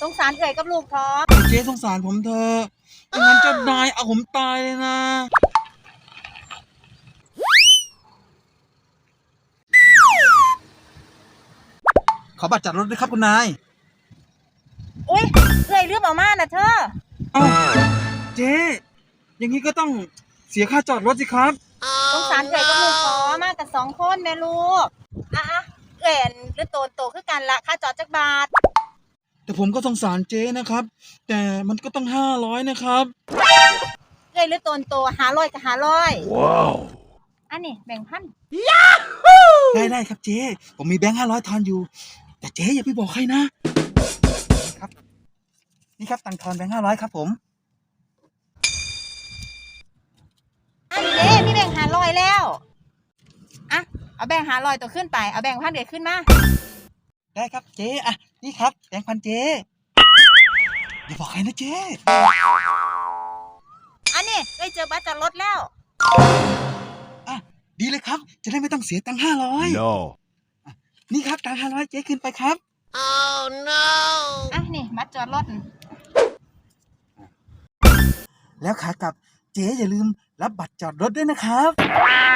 สงสารเอ่ยกับลูกท้อเจ๊สงสารผมเถอะไม่งั้นเจ้านายเอาผมตายเลยนะ ขอบัตรจัดรถด้วยครับคุณนาย อุ้ยเอ่ยลืมเอามาน่ะเธอ เอ้าเจ๊อย่างนี้ก็ต้องเสียค่าจอดรถสิครับ สงสารเอ่ยกับลูกท้อมากันสองคนแม่ลูก อะอะเอ่ยหรือโตนโตคือกันละค่าจอดจักบาท แต่ผมก็สงสารเจ๊นะครับ แต่มันก็ต้องห้าร้อยนะครับ เอ่ยหรือโตนโตหาร้อยกับหาร้อยว้าว อันนี้แบ่งพันได้ได้ครับเจ๊ ผมมีแบงค์ห้าร้อยทอนอยู่ แต่เจ๊อย่าไปบอกใครนะครับ นี่ครับตังค์ทอนแบงค์ห้าร้อยครับผม อันนี้เด้มีแบ่งหาร้อยแล้ว อะ เอาแบ่งหาร้อยตัวขึ้นไป เอาแบ่งพันเดียวขึ้นมา ได้ครับเจ๊อะนี่ครับแบงค์พันเจ๊อย่าบอกใครนะเจ๊อันนี้เอ้ยเจอบัตรจอดรถแล้ว อะดีเลยครับ จะได้ไม่ต้องเสียตังค์ห้าร้อย No. นี่ครับตังค์ห้าร้อยเจ๊คืนไปครับอะนี่บัตรจอดรถแล้วขากลับเจ๊อย่าลืมรับบัตรจอดรถด้วยนะครับอ